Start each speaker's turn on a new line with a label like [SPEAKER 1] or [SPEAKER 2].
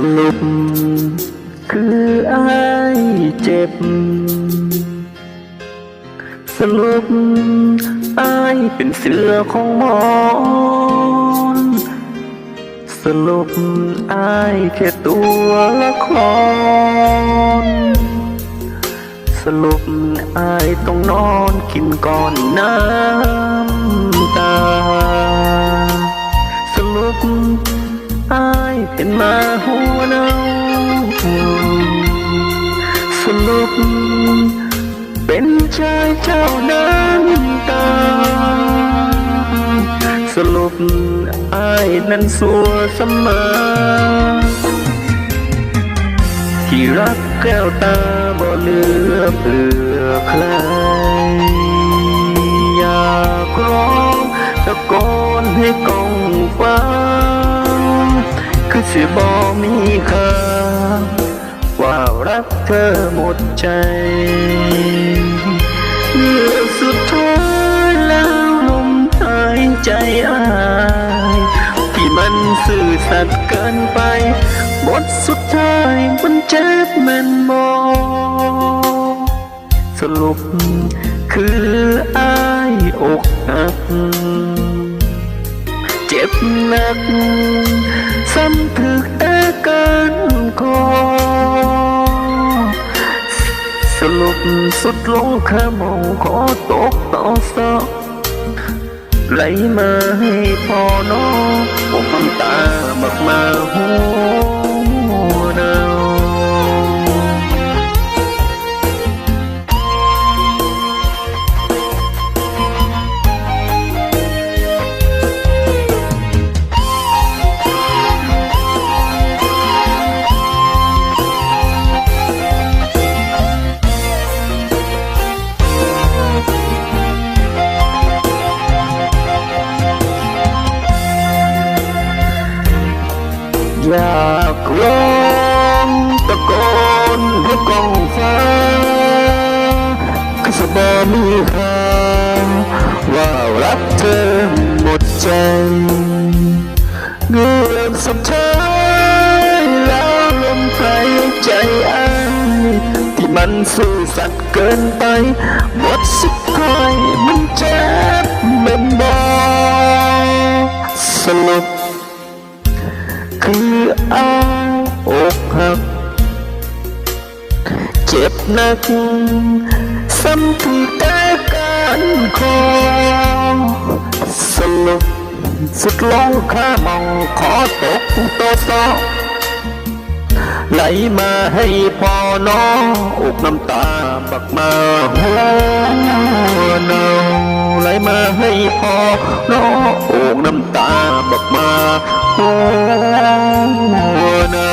[SPEAKER 1] สรุป คืออายเจ็บ สรุปอายเป็นเสือของหมอนสรุปอายแค่ตัวละคร สรุปอายต้องนอนกินก่อนน้ำตา สรุป เป็นมาหัวเนาสรุปเป็นชายเจ้าน้ำตา สรุปอายนั้นสัวเสมอที่รักแก้วตาบ่เลือเปลือใครอยากร้องตะโกนให้กองฟังคือ สิบอมีค่าว่ารักเธอหมดใจเมื่อสุดท้ายแล้วลมหายใจอายที่มันสื่อสัตย์เกินไป บทสุดท้ายมันเจ็บแมันบอสรุปคืออายอกหักเจ็บหนัก សំគ្រឹះអើកានកោសលុបសុទ្ធលងខែមកខោតកតអសលៃមកហេផោណូពុំតាមកមកហូ อยากร้องตะโกนให้กองฟ้าคือสบอมีค่าว่ารักเธอหมดใจเงื่อนสุดท้ายแล้วลมหายใจอ้ายที่มันซื่อสัตย์เกินไปบทสุดท้ายมันเจ็บเป็นบอสรุป คืออาอกหัก เจ็บหนัก ซ้ำที่แต่การคอสรุปสุดลงข้ามองขอตกโตะซอกไหลมาให้พอน้องอกน้ำตาบักมาหัวเนา มาให้พอน้องโอ่งน้ำตาบอกมาโอ้นา